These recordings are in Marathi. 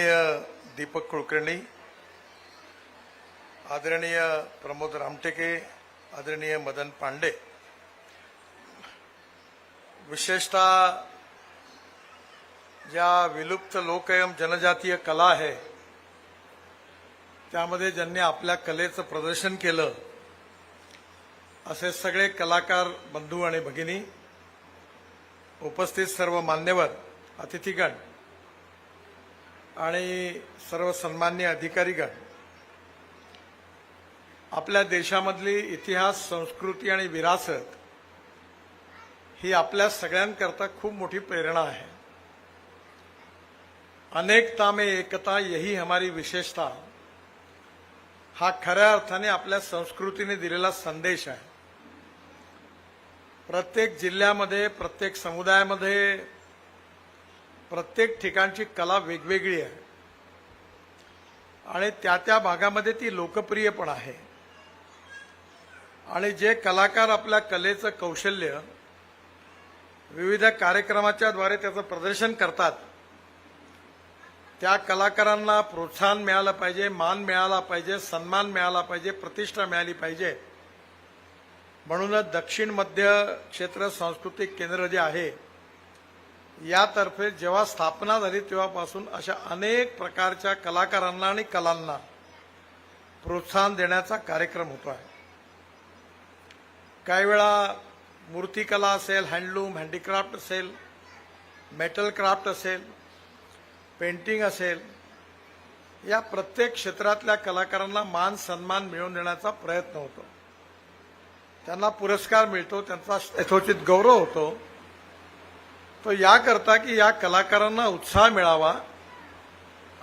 आदरणीय दीपक कुलकर्णी आदरणीय प्रमोद रामटेके आदरणीय मदन पांडे विशेषतः ज्या विलुप्त लोकयम जनजातीय कला आहे त्यामध्ये ज्यांनी आपल्या कलेचं प्रदर्शन केलं असे सगळे कलाकार बंधू आणि भगिनी उपस्थित सर्व मान्यवर अतिथीगण आणि सर्व सन्मान्य अधिकारीगण आपल्या देशामधली इतिहास संस्कृती आणि विरासत ही आपल्या सगळ्यांकरता खूप मोठी प्रेरणा आहे. अनेकता में एकता यही हमारी विशेषता हा खऱ्या अर्थाने आपल्या संस्कृतीने दिलेला संदेश आहे. प्रत्येक जिल्ह्यामध्ये प्रत्येक समुदायामध्ये प्रत्येक ठिकाणची कला वेगवेगळी आहे. आणि त्या त्या भागामध्ये ती लोकप्रिय पण आहे. आणि जे कलाकार आपल्या कलेचं कौशल्य विविध कार्यक्रमाच्या द्वारे त्याचं प्रदर्शन करतात त्या कलाकारांना प्रोत्साहन मिळालं पाहिजे मान मिळाला पाहिजे सन्मान मिळाला पाहिजे प्रतिष्ठा मिळाली पाहिजे. म्हणूनच दक्षिण मध्य क्षेत्र सांस्कृतिक केंद्र जे आहे यातर्फे जेव्हा स्थापना झाली तेव्हापासून अशा अनेक प्रकारच्या कलाकारांना आणि कलांना प्रोत्साहन देण्याचा कार्यक्रम होतो आहे. काही वेळा मूर्तिकला असेल हँडलूम हँडीक्राफ्ट असेल मेटल क्राफ्ट असेल पेंटिंग असेल या प्रत्येक क्षेत्रातल्या कलाकारांना मान सन्मान मिळवून देण्याचा प्रयत्न होतो. त्यांना पुरस्कार मिळतो त्यांचा यथोचित गौरव होतो. तो याकरता की या कलाकारांना उत्साह मिळावा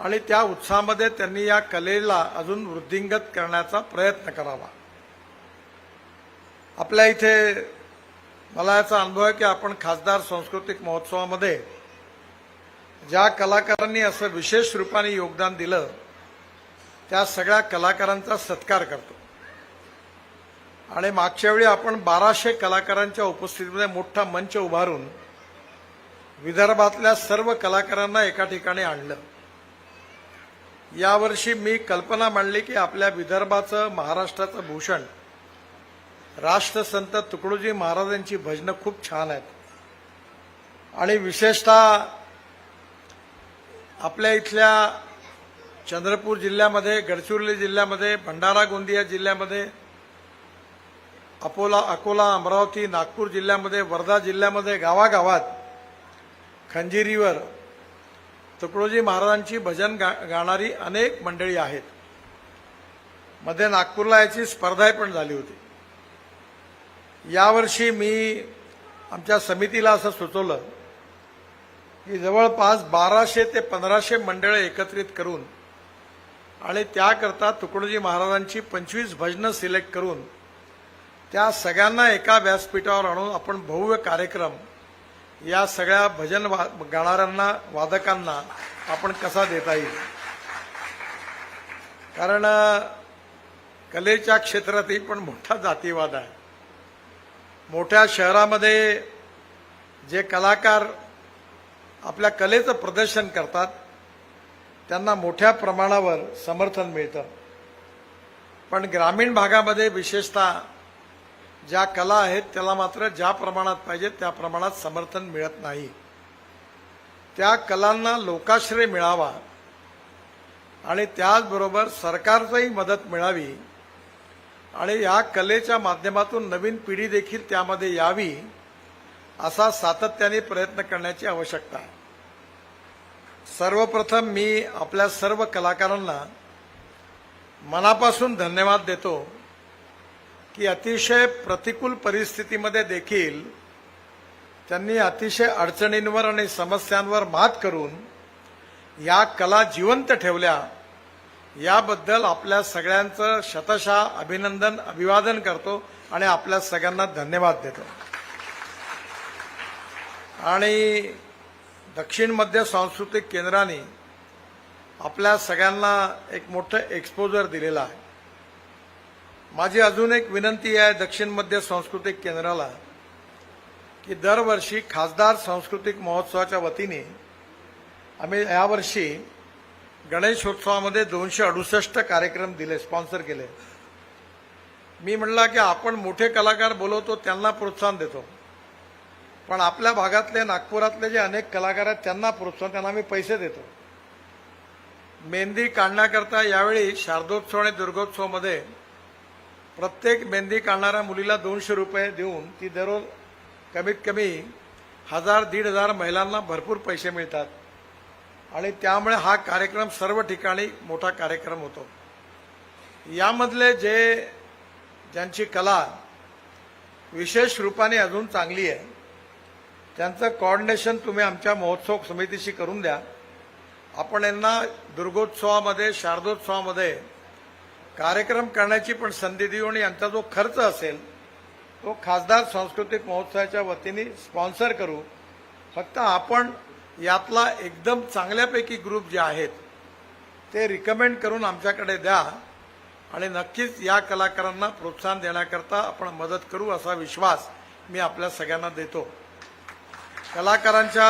आणि त्या उत्साहामध्ये त्यांनी या कलेला अजून वृद्धिंगत करण्याचा प्रयत्न करावा. आपल्या इथे मला याचा अनुभव आहे की आपण खासदार सांस्कृतिक महोत्सवामध्ये ज्या कलाकारांनी असं विशेष रूपाने योगदान दिलं त्या सगळ्या कलाकारांचा सत्कार करतो. आणि मागच्या वेळी आपण बाराशे कलाकारांच्या उपस्थितीमध्ये मोठा मंच उभारून विदर्भातल्या सर्व कलाकारांना एका ठिकाणी आणलं. यावर्षी मी कल्पना मांडली की आपल्या विदर्भाचं महाराष्ट्राचं भूषण राष्ट्रसंत तुकडोजी महाराजांची भजनं खूप छान आहेत. आणि विशेषतः आपल्या इथल्या चंद्रपूर जिल्ह्यामध्ये गडचिरोली जिल्ह्यामध्ये भंडारा गोंदिया जिल्ह्यामध्ये अकोला अकोला अमरावती नागपूर जिल्ह्यामध्ये वर्धा जिल्ह्यामध्ये गावागावात खंजिरीवर तुकडोजी महाराजांची भजन गा गाणारी अनेक मंडळी आहेत. मध्ये नागपूरला याची स्पर्धा पण झाली होती. यावर्षी मी आमच्या समितीला असं सुचवलं की जवळपास बाराशे ते पंधराशे मंडळं एकत्रित करून आणि त्याकरता तुकडोजी महाराजांची पंचवीस भजनं सिलेक्ट करून त्या सगळ्यांना एका व्यासपीठावर आणून आपण भव्य कार्यक्रम या सगळ्या भजन वा गाणाऱ्यांना वादकांना आपण कसा देता येईल? कारण कलेच्या क्षेत्रातही पण मोठा जातीवाद आहे. मोठ्या शहरामध्ये जे कलाकार आपल्या कलेचं प्रदर्शन करतात त्यांना मोठ्या प्रमाणावर समर्थन मिळतं. पण ग्रामीण भागामध्ये विशेषतः ज्या कला आहेत त्याला मात्र ज्या प्रमाणात पाहिजे त्या प्रमाणात समर्थन मिळत नाही. त्या कलांना लोकाश्रय मिळावा आणि त्याचबरोबर सरकारचंही मदत मिळावी आणि या कलेच्या माध्यमातून नवीन पिढी देखील त्यामध्ये यावी असा सातत्याने प्रयत्न करण्याची आवश्यकता आहे. सर्वप्रथम मी आपल्या सर्व कलाकारांना मनापासून धन्यवाद देतो. की अतिशय प्रतिकूल परिस्थितीमध्ये देखील त्यांनी अतिशय अडचणींवर आणि समस्यांवर मात करून या कला जिवंत ठेवल्या. याबद्दल आपल्या सगळ्यांचं शतशः अभिनंदन अभिवादन करतो आणि आपल्या सगळ्यांना धन्यवाद देतो. आणि दक्षिण मध्य सांस्कृतिक केंद्राने आपल्या सगळ्यांना एक मोठं एक्सपोजर दिलेलं आहे. माझी अजून एक विनंती आहे दक्षिण मध्य सांस्कृतिक केंद्राला की दरवर्षी खासदार सांस्कृतिक महोत्सवाच्या वतीने आम्ही यावर्षी गणेशोत्सवामध्ये दोनशे अडुसष्ट कार्यक्रम दिले स्पॉन्सर केले. मी म्हणला की आपण मोठे कलाकार बोलवतो त्यांना प्रोत्साहन देतो. पण आपल्या भागातले नागपुरातले जे अनेक कलाकार आहेत त्यांना प्रोत्साहन त्यांना आम्ही पैसे देतो. मेहंदी काढण्याकरता यावेळी शारदोत्सव आणि दुर्गोत्सवमध्ये प्रत्येक मेहंदी काढणाऱ्या मुलीला दोनशे रुपये देऊन ती दररोज कमीत कमी हजार दीड हजार महिलांना भरपूर पैसे मिळतात. आणि त्यामुळे हा कार्यक्रम सर्व ठिकाणी मोठा कार्यक्रम होतो. यामधले जे ज्यांची कला विशेष रूपाने अजून चांगली आहे त्यांचं कॉर्डिनेशन तुम्ही आमच्या महोत्सव समितीशी करून द्या. आपण यांना दुर्गोत्सवामध्ये शारदोत्सवामध्ये कार्यक्रम करण्याची पण संधी देऊ आणि यांचा जो खर्च असेल तो खासदार सांस्कृतिक महोत्सवाच्या वतीने स्पॉन्सर करू. फक्त आपण यातला एकदम चांगल्यापैकी ग्रुप जे आहेत ते रिकमेंड करून आमच्याकडे द्या आणि नक्कीच या कलाकारांना प्रोत्साहन देण्याकरता आपण मदत करू असा विश्वास मी आपल्या सगळ्यांना देतो. कलाकारांच्या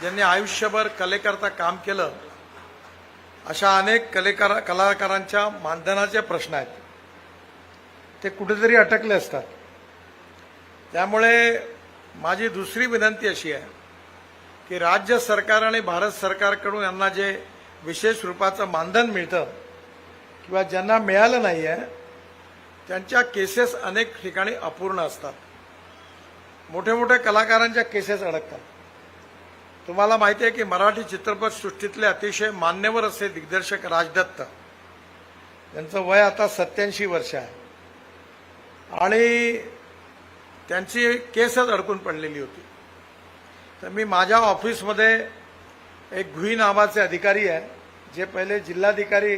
ज्यांनी आयुष्यभर कलेकरता काम केलं अशा अनेक कलेकार कलाकारांच्या मानधनाचे प्रश्न आहेत. ते कुठेतरी अटकले असतात. त्यामुळे माझी दुसरी विनंती अशी आहे की राज्य सरकार आणि भारत सरकारकडून यांना जे विशेष रूपाचं मानधन मिळतं किंवा ज्यांना मिळालं नाही आहे त्यांच्या केसेस अनेक ठिकाणी अपूर्ण असतात. मोठे मोठे कलाकारांच्या केसेस अडकतात. तुम्हाला माहिती आहे की मराठी चित्रपटसृष्टीतले अतिशय मान्यवर असे दिग्दर्शक राजदत्त यांचं वय आता सत्याऐंशी वर्ष आहे. आणि त्यांची केसच अडकून पडलेली होती. तर मी माझ्या ऑफिसमध्ये एक घुई नावाचे अधिकारी आहे जे पहिले जिल्हाधिकारी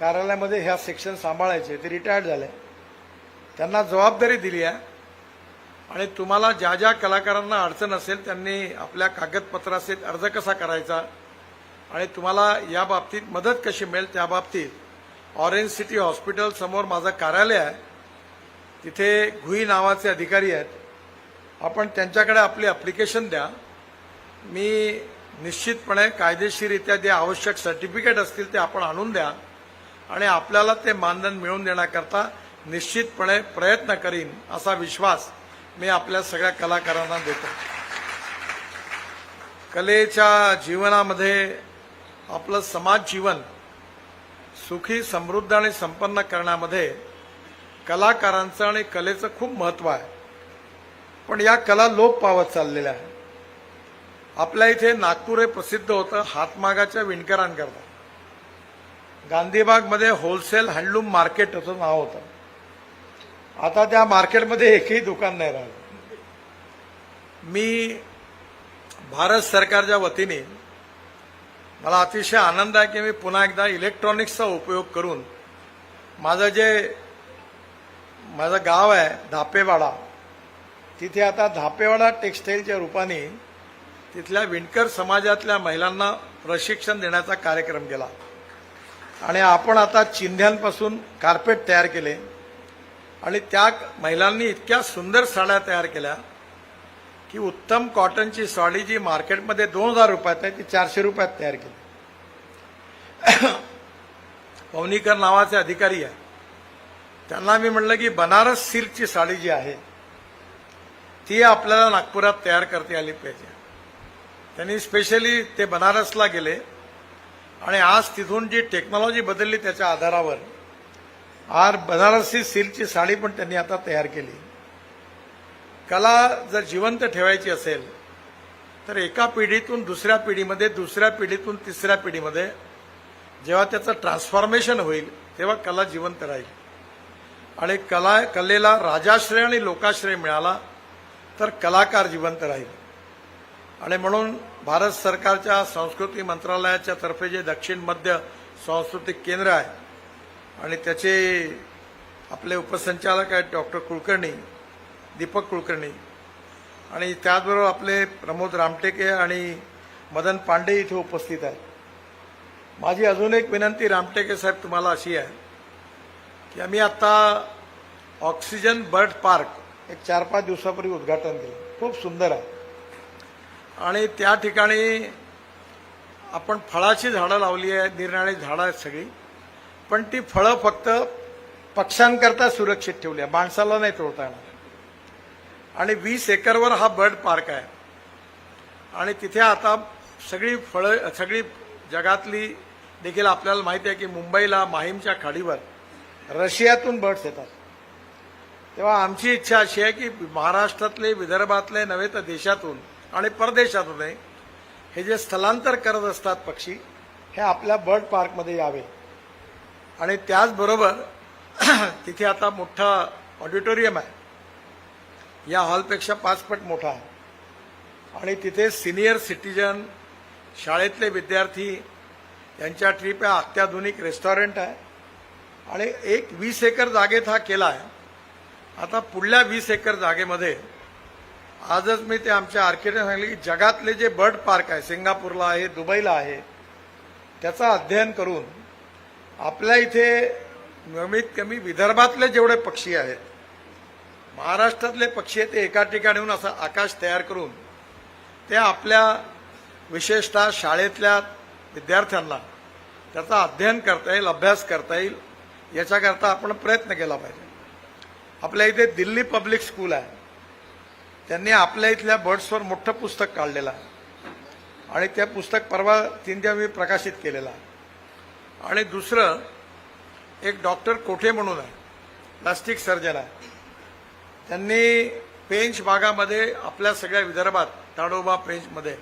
कार्यालयामध्ये ह्या सेक्शन सांभाळायचे ते रिटायर्ड झाले. त्यांना जबाबदारी दिली आहे. आणि तुम्हाला ज्या ज्या कलाकारांना अडचण असेल त्यांनी आपल्या कागदपत्रासहित अर्ज कसा करायचा आणि तुम्हाला या बाबतीत मदत कशी मिळेल त्या बाबतीत ऑरेंज सिटी हॉस्पिटल समोर माझं कार्यालय आहे. तिथे घुई नावाचे अधिकारी आहेत. आपण त्यांच्याकडे आपली अप्लिकेशन द्या. मी निश्चितपणे कायदेशीररित्या जे आवश्यक सर्टिफिकेट असतील ते आपण आणून द्या आणि आपल्याला ते मानधन मिळवून देण्याकरता निश्चितपणे प्रयत्न करीन असा विश्वास मी आपल्या सगळ्या कलाकारांना देतो. कलेच्या जीवनामध्ये आपलं समाज जीवन सुखी समृद्ध आणि संपन्न करण्यामध्ये कलाकारांचं आणि कलेचं खूप महत्त्व आहे. पण या कला लोप पावत चाललेल्या आहे आपल्या इथे नागपूर हे प्रसिद्ध होतं हातमागाच्या विणकरांकरता. गांधीबागमध्ये होलसेल हँडलूम मार्केट असं नाव होतं. आता त्या मार्केटमध्ये एकही दुकान नाही राहिलं. मी भारत सरकारच्या वतीने मला अतिशय आनंद आहे की मी पुन्हा एकदा इलेक्ट्रॉनिक्सचा उपयोग करून माझं जे माझं गाव आहे धापेवाडा तिथे आता धापेवाडा टेक्स्टाईलच्या रूपाने तिथल्या विणकर समाजातल्या महिलांना प्रशिक्षण देण्याचा कार्यक्रम केला. आणि आपण आता चिंध्यांपासून कार्पेट तयार केले. आणि त्या महिलांनी इतक्या सुंदर साड्या तयार केल्या की उत्तम कॉटनची साडी जी मार्केटमध्ये दोन हजार रुपयात आहे ती चारशे रुपयात तयार केली. पवनीकर नावाचे अधिकारी आहे. त्यांना मी म्हणलं की बनारस सिल्कची साडी जी आहे ती आपल्याला नागपुरात तयार करता आली पाहिजे. त्यांनी स्पेशली ते बनारसला गेले आणि आज तिथून जी टेक्नॉलॉजी बदलली त्याच्या आधारावर आर बनारसी सिल्कची साडी पण त्यांनी आता तयार केली. कला जर जिवंत ठेवायची असेल तर एका पिढीतून दुसऱ्या पिढीमध्ये दुसऱ्या पिढीतून तिसऱ्या पिढीमध्ये जेव्हा त्याचं ट्रान्सफॉर्मेशन होईल तेव्हा कला जिवंत राहील. आणि कला कलेला राजाश्रय आणि लोकाश्रय मिळाला तर कलाकार जिवंत राहील. आणि म्हणून भारत सरकारच्या संस्कृती मंत्रालयाच्या तर्फे जे दक्षिण मध्य सांस्कृतिक केंद्र आहे आणि त्याचे आपले उपसंचालक आहेत डॉक्टर कुलकर्णी दीपक कुलकर्णी. आणि त्याचबरोबर आपले प्रमोद रामटेके आणि मदन पांडे इथे उपस्थित आहेत. माझी अजून एक विनंती रामटेके साहेब तुम्हाला अशी आहे की आम्ही आत्ता ऑक्सिजन बर्ड पार्क एक चार पाच दिवसापूर्वी उद्घाटन केलं. खूप सुंदर आहे. आणि त्या ठिकाणी आपण फळाची झाडं लावली आहेत निरनिराळी झाडं आहेत सगळी. पण ती फळं फक्त पक्ष्यांकरता सुरक्षित ठेवली आहे. माणसाला नाही तोडता येणार. आणि वीस एकरवर हा बर्ड पार्क आहे. आणि तिथे आता सगळी फळं सगळी जगातली देखील आपल्याला माहिती आहे की मुंबईला माहीमच्या खाडीवर रशियातून बर्ड्स येतात. तेव्हा आमची इच्छा अशी आहे की महाराष्ट्रातले विदर्भातले नव्हे तर देशातून आणि परदेशातूनही हे जे स्थलांतर करत असतात पक्षी हे आपल्या बर्ड पार्कमध्ये यावे. आणि त्याचबरोबर तिथे आता मोठा ऑडिटोरियम आहे. या हॉलपेक्षा पाचपट मोठा आहे. आणि तिथे सिनियर सिटीजन शाळेतले विद्यार्थी यांच्या ट्रीप आहे. अत्याधुनिक रेस्टॉरंट आहे. आणि एक वीस एकर जागेत हा केला आहे. आता पुढल्या वीस एकर जागेमध्ये आजच मी ते आमच्या आर्किटेक्ट सांगितले की जगातले जे बर्ड पार्क आहे सिंगापूरला आहे दुबईला आहे त्याचं अध्ययन करून आपल्या इथे कमीत कमी विदर्भातले जेवढे पक्षी आहेत महाराष्ट्रातले पक्षी आहेत ते एका ठिकाणीहून असं आकाश तयार करून ते आपल्या विशेषतः शाळेतल्या विद्यार्थ्यांना त्याचा अध्ययन करता येईल अभ्यास करता येईल याच्याकरता आपण प्रयत्न केला पाहिजे. आपल्या इथे दिल्ली पब्लिक स्कूल आहे. त्यांनी आपल्या इथल्या बर्ड्सवर मोठं पुस्तक काढलेलं आहे. आणि ते पुस्तक परवा तीन दिवस मी प्रकाशित केलेलं आहे. आणि दुसरं एक डॉक्टर कोठे म्हणून आहे? प्लास्टिक सर्जन आहे. त्यांनी पेंच भागामध्ये आपल्या सगळ्या विदर्भात ताडोबा पेंचमध्ये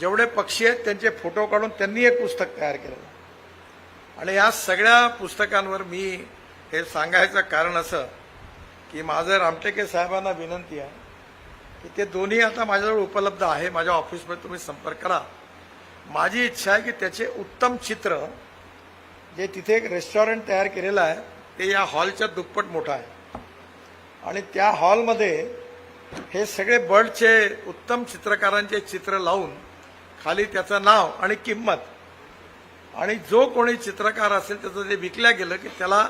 जेवढे पक्षी आहेत त्यांचे फोटो काढून त्यांनी एक पुस्तक तयार केलेलं आहे. आणि या सगळ्या पुस्तकांवर मी हे सांगायचं कारण असं की माझं रामटेके साहेबांना विनंती आहे की ते दोन्ही आता माझ्याजवळ उपलब्ध आहे. माझ्या ऑफिसमध्ये तुम्ही संपर्क करा. माझी इच्छा आहे की त्याचे उत्तम चित्र जे तिथे एक रेस्टॉरंट तयार केलेलं आहे ते या हॉलच्या दुप्पट मोठं आहे. आणि त्या हॉलमध्ये हे सगळे बर्डचे उत्तम चित्रकारांचे चित्र लावून खाली त्याचं नाव आणि किंमत आणि जो कोणी चित्रकार असेल त्याचं जे विकल्या गेलं की त्याला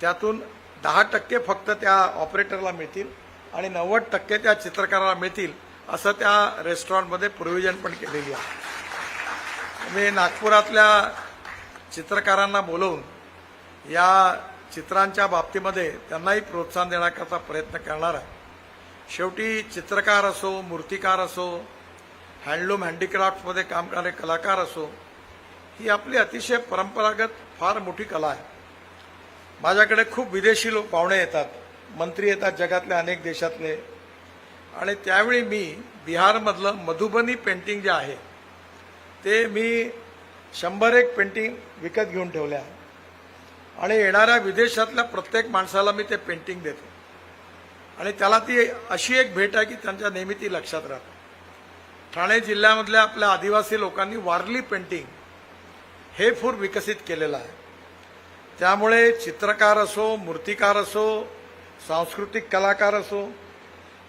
त्यातून दहा टक्के फक्त त्या ऑपरेटरला मिळतील आणि नव्वद टक्के त्या चित्रकाराला मिळतील असं त्या रेस्टॉरंटमध्ये प्रोव्हिजन पण केलेली आहे. मी नागपुरातल्या चित्रकारांना बोलवून या चित्रांच्या बाबतीमध्ये त्यांनाही प्रोत्साहन देण्याकरता प्रयत्न करणार आहे. शेवटी चित्रकार असो मूर्तिकार असो हँडलूम हँडीक्राफ्टमध्ये काम करणारे कलाकार असो ही आपली अतिशय परंपरागत फार मोठी कला आहे. माझ्याकडे खूप विदेशी लोक पाहुणे येतात मंत्री येतात जगातल्या अनेक देशातले. आणि त्यावेळी मी बिहारमधलं मधुबनी पेंटिंग जे आहे ते मी शंभर एक पेंटिंग विकत घेऊन ठेवल्या. आणि येणाऱ्या विदेशातल्या प्रत्येक माणसाला मी ते पेंटिंग देतो. आणि त्याला ती अशी एक भेट आहे की त्यांच्या नेहमी ती लक्षात राहते. ठाणे जिल्ह्यामधल्या आपल्या आदिवासी लोकांनी वारली पेंटिंग हे फूर विकसित केलेलं आहे. त्यामुळे चित्रकार असो मूर्तिकार असो सांस्कृतिक कलाकार असो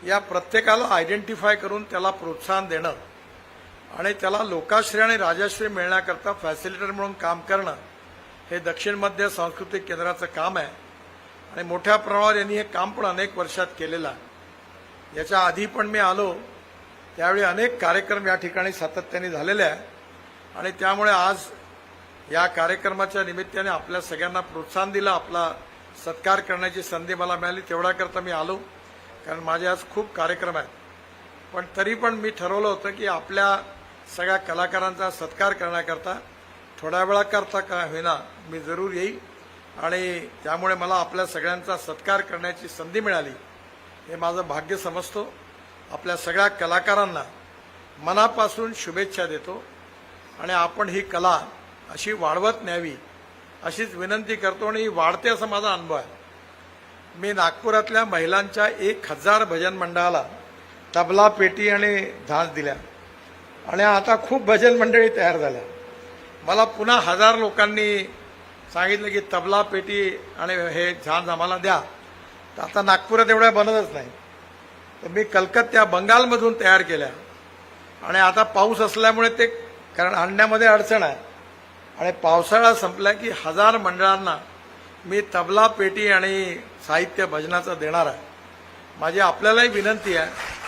या प्रत्येकाला आयडेंटिफाय करून त्याला प्रोत्साहन देणं आणि त्याला लोकाश्रय आणि राजाश्रय मिळण्याकरता फॅसिलिटर म्हणून काम करणं हे दक्षिण मध्य सांस्कृतिक केंद्राचं काम आहे. आणि मोठ्या प्रमाणावर यांनी हे काम पण अनेक वर्षात केलेलं आहे. याच्या आधी पण मी आलो त्यावेळी अनेक कार्यक्रम या ठिकाणी सातत्याने झालेले आहे. आणि त्यामुळे आज या कार्यक्रमाच्या निमित्ताने आपल्या सगळ्यांना प्रोत्साहन दिलं आपला सत्कार करण्याची संधी मला मिळाली तेवढ्याकरता मी आलो कारण माझे आज खूप कार्यक्रम आहेत. पण तरी पण मी ठरवलं होतं की आपल्या सगळ्या कलाकारांचा सत्कार करण्याकरता थोड्या वेळाकरता का होईना मी जरूर येईल आणि त्यामुळे मला आपल्या सगळ्यांचा सत्कार करण्याची संधी मिळाली. हे माझं भाग्य समजतो. आपल्या सगळ्या कलाकारांना मनापासून शुभेच्छा देतो. आणि आपण ही कला अशी वाढवत न्यावी अशीच विनंती करतो आणि ही वाढते असा माझा अनुभव आहे. मी नागपुरातल्या महिलांच्या एक हजार भजन मंडळाला तबला पेटी आणि धास दिल्या. आणि आता खूप भजन मंडळी तयार झाल्या. मला पुन्हा हजार लोकांनी सांगितलं की तबला पेटी आणि हे झांज आम्हाला द्या. तर आता नागपुरात एवढ्या बनतच नाही. तर मी कलकत्त्या बंगालमधून तयार केल्या. आणि आता पाऊस असल्यामुळे ते कारण आणण्यामध्ये अडचण आहे. आणि पावसाळा संपला की हजार मंडळांना मी तबला पेटी आणि साहित्य भजनाचं देणार आहे. माझी आपल्यालाही विनंती आहे.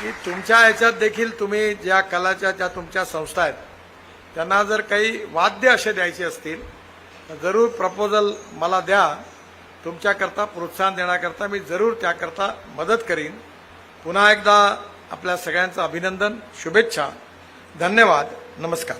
की तुमच्या ह्याच्यात देखील तुम्ही ज्या कलाच्या ज्या तुमच्या संस्था आहेत त्यांना जर काही वाद्य असे द्यायचे असतील तर जरूर प्रपोजल मला द्या. तुमच्याकरता प्रोत्साहन देण्याकरता मी जरूर त्याकरता मदत करीन. पुन्हा एकदा आपल्या सगळ्यांचं अभिनंदन शुभेच्छा. धन्यवाद. नमस्कार.